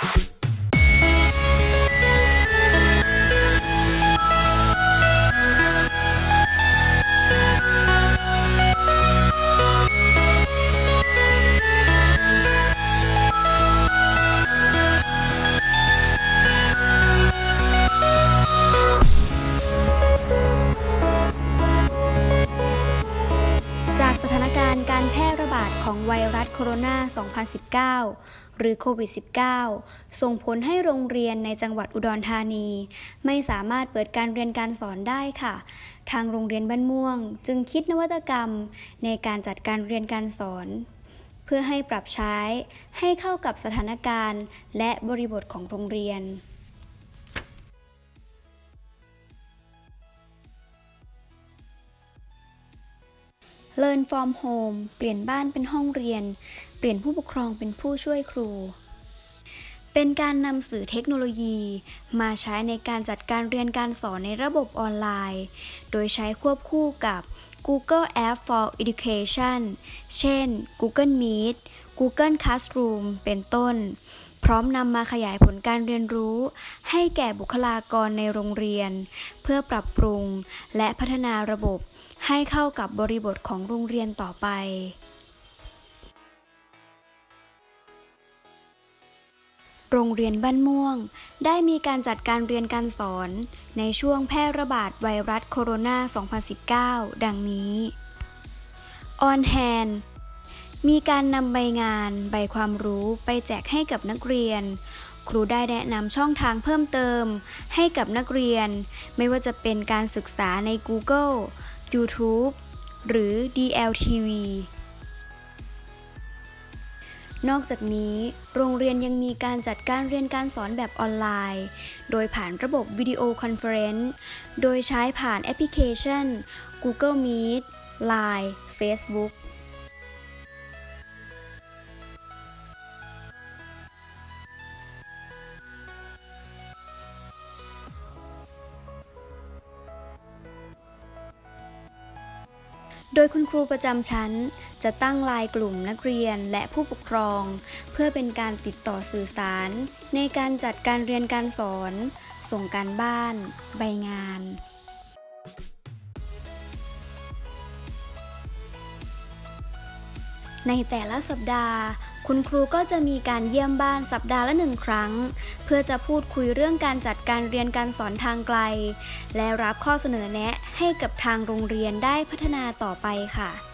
จากสถานการณ์การแพร่ระบาดของไวรัสโคโรนา 2019 หรือโควิด -19 ส่งผลให้โรงเรียนในจังหวัดอุดรธานี ไม่สามารถเปิดการเรียนการสอนได้ค่ะ ทางโรงเรียนบ้านม่วง จึงคิดนวัตกรรมในการจัดการเรียนการสอน เพื่อให้ปรับใช้ให้เข้ากับสถานการณ์ และบริบทของโรงเรียน Learn from home เปลี่ยนบ้านเป็นห้องเรียน เปลี่ยนผู้ปกครองเป็นผู้ช่วยครู เป็นการนำสื่อเทคโนโลยี มาใช้ในการจัดการเรียนการสอนในระบบออนไลน์ โดยใช้ควบคู่กับ Google App for Education เช่น Google Meet Google Classroom เป็นต้น พร้อมนำมาขยายผลการเรียนรู้ ให้แก่บุคลากรในโรงเรียน เพื่อปรับปรุงและพัฒนาระบบ ให้เข้ากับบริบทของโรงเรียนต่อไป โรงเรียนบ้านม่วง ได้มีการจัดการเรียนการสอนในช่วงแพร่ระบาดไวรัสโคโรนา 2019 ดังนี้ On Hand มีการนำใบงาน ใบความรู้ไปแจกให้กับนักเรียน ครูได้แนะนำช่องทางเพิ่มเติม ให้กับนักเรียน ไม่ว่าจะเป็นการศึกษาใน Google YouTube หรือ DLTV นอกจากนี้ โรงเรียนยังมีการจัดการเรียนการสอนแบบออนไลน์ โดยผ่านระบบวิดีโอคอนเฟอเรนซ์ โดยใช้ผ่านแอปพลิเคชัน Google Meet Line Facebook โดยคุณครูประจำชั้น จะตั้งไลายกลุ่มนักเรียนและผู้ปกครอง เพื่อเป็นการติดต่อสื่อสาร ในการจัดการเรียนการสอน ส่งการบ้าน ใบงาน ในแต่ละสัปดาห์ คุณครูก็จะมีการเยี่ยมบ้านสัปดาห์ละหนึ่งครั้ง เพื่อจะพูดคุยเรื่องการจัดการเรียนการสอนทางไกล และรับข้อเสนอแนะให้กับทางโรงเรียนได้พัฒนาต่อไปค่ะ